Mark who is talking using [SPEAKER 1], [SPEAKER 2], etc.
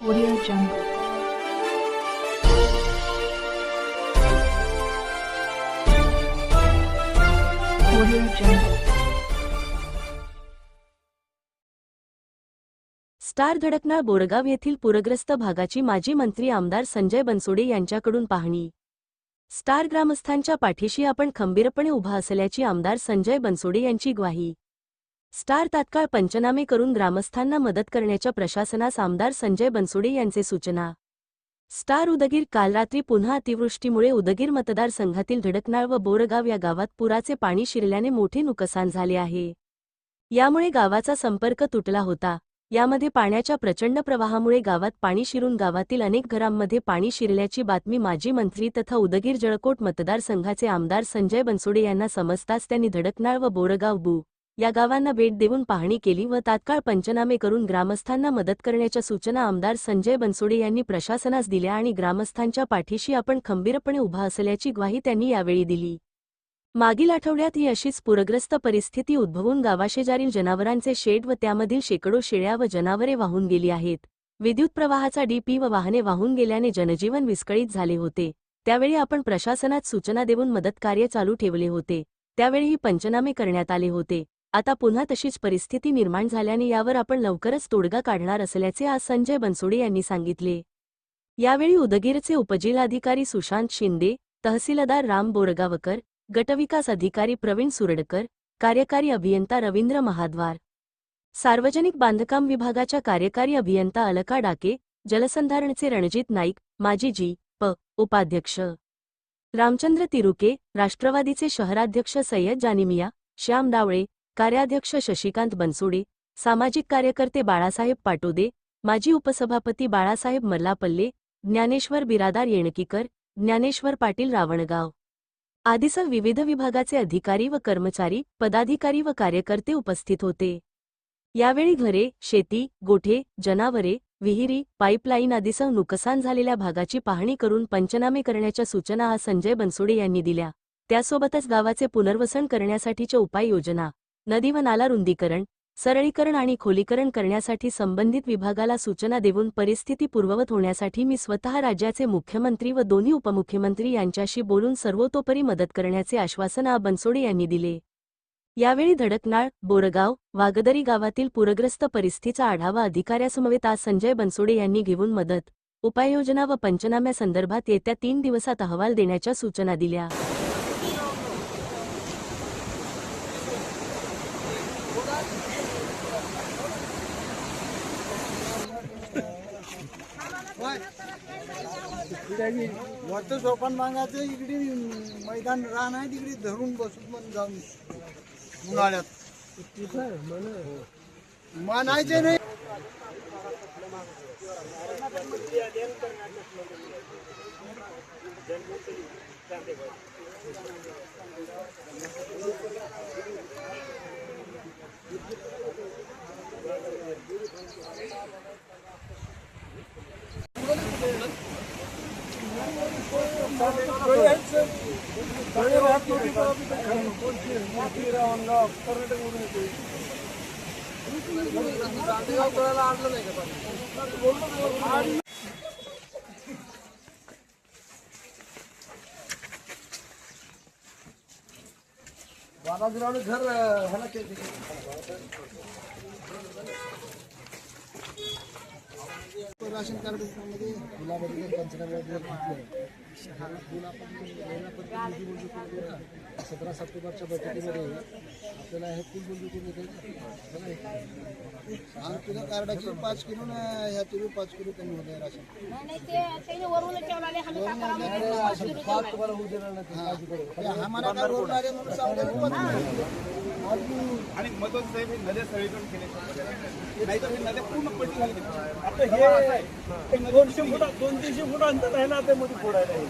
[SPEAKER 1] Audio Jungle. Audio Jungle.
[SPEAKER 2] Star धडकणार बोरगाव येथील पूरग्रस्त भागाची माजी मंत्री आमदार संजय बनसोडे यांच्याकडून पाहणी स्टार ग्रामस्थांच्या पाठीशी आपण खंबीरपणे उभा असल्याची आमदार संजय बनसोडे यांची ग्वाही स्टार तात्काळ पंचनामे करून ग्रामस्थांना मदत करण्याच्या प्रशासनास आमदार संजय बनसोडे यांचे सूचना. स्टार उदगीर काल रात्री पुन्हा अतिवृष्टीमुळे उदगीर मतदारसंघातील धडकनाळ व बोरगाव या गावात पुराचे पाणी शिरल्याने मोठे नुकसान झाले आहे. यामुळे गावाचा संपर्क तुटला होता. यामध्ये पाण्याच्या प्रचंड प्रवाहामुळे गावात पाणी शिरून गावातील अनेक घरांमध्ये पाणी शिरल्याची बातमी माजी मंत्री तथा उदगीर जळकोट मतदारसंघाचे आमदार संजय बनसोडे यांना समजताच त्यांनी धडकनाळ व बोरगाव बू. या गावांना भेट देऊन पाहणी केली व तात्काळ पंचनामे करून ग्रामस्थांना मदत करण्याच्या सूचना आमदार संजय बनसोडे यांनी प्रशासनास दिल्या आणि ग्रामस्थांच्या पाठीशी आपण खंबीरपणे उभा असल्याची ग्वाही त्यांनी यावेळी दिली. मागील आठवड्यात ही अशीच पूरग्रस्त परिस्थिती उद्भवून गावाशेजारील जनावरांचे शेड व त्यामधील शेकडो शेळ्या व जनावरे वाहून गेली आहेत. विद्युत प्रवाहाचा डीपी व वाहने वाहून गेल्याने जनजीवन विस्कळीत झाले होते. त्यावेळी आपण प्रशासनात सूचना देऊन मदतकार्य चालू ठेवले होते. त्यावेळीही पंचनामे करण्यात आले होते. आता पुन्हा तशीच परिस्थिती निर्माण झाल्याने यावर आपण लवकरच तोडगा काढणार असल्याचे आज संजय बनसोडे यांनी सांगितले. यावेळी उदगीरचे उपजिल्हाधिकारी सुशांत शिंदे तहसीलदार राम बोरगावकर गटविकास अधिकारी प्रवीण सुरडकर कार्यकारी अभियंता रवींद्र महाद्वार सार्वजनिक बांधकाम विभागाच्या कार्यकारी अभियंता अलका डाके जलसंधारणचे रणजित नाईक माजी जी प उपाध्यक्ष. रामचंद्र तिरुके राष्ट्रवादीचे शहराध्यक्ष सय्यद जानिमिया श्याम डावळे कार्याध्यक्ष शशिकांत बनसोडे सामाजिक कार्यकर्ते बाळासाहेब पाटोदे माजी उपसभापती बाळासाहेब मल्लापल्ले ज्ञानेश्वर बिरादार येणकीकर ज्ञानेश्वर पाटील रावणगाव. आदीसह विविध विभागाचे अधिकारी व कर्मचारी पदाधिकारी व कार्यकर्ते उपस्थित होते. यावेळी घरे शेती गोठे जनावरे विहिरी पाईपलाईन आदीसह नुकसान झालेल्या भागाची पाहणी करून पंचनामे करण्याच्या सूचना हा संजय बनसोडे यांनी दिल्या. त्यासोबतच गावाचे पुनर्वसन करण्यासाठीच्या उपाययोजना. नदी व नाला रुंदीकरण सरळीकरण आणि खोलीकरण करण्यासाठी संबंधित विभागाला सूचना देऊन परिस्थिती पूर्ववत होण्यासाठी मी स्वतः राज्याचे मुख्यमंत्री व दोन्ही उपमुख्यमंत्री यांच्याशी बोलून सर्वतोपरी मदत करण्याचे आश्वासन आ. बनसोडे यांनी दिले. यावेळी धडकनाळ बोरगाव वागदरी गावातील पूरग्रस्त परिस्थितीचा आढावा अधिकाऱ्यासमवेत आज संजय बनसोडे यांनी घेऊन मदत उपाययोजना व पंचनाम्यासंदर्भात येत्या तीन दिवसात अहवाल देण्याच्या सूचना दिल्या.
[SPEAKER 3] वरचं सोपान मागायचं इकडे मैदान रान आहे तिकडे धरून बसून पण जाऊन उन्हाळ्यात. मानायचे नाही. बालाजीरावने घर आणलं नाही का कार्ड मध्ये फुलामध्ये पंचनाम्यामध्ये घेतलं फुल सतरा सप्टेंबरच्या बैठकीमध्ये आपल्याला हे फुल मंजूर किलो कार्डाची पाच किलो ना ह्या किलो पाच किलो कमी होत
[SPEAKER 4] आणि महत्वाचं साहेब हे नद्या सगळीकडून केले नाही तर हे नद्या पूर्ण पट्टी झाली आता हे एक दोनशे फुटा दोन तीनशे फुट अंतर आहे ना ते मध्ये फोडायला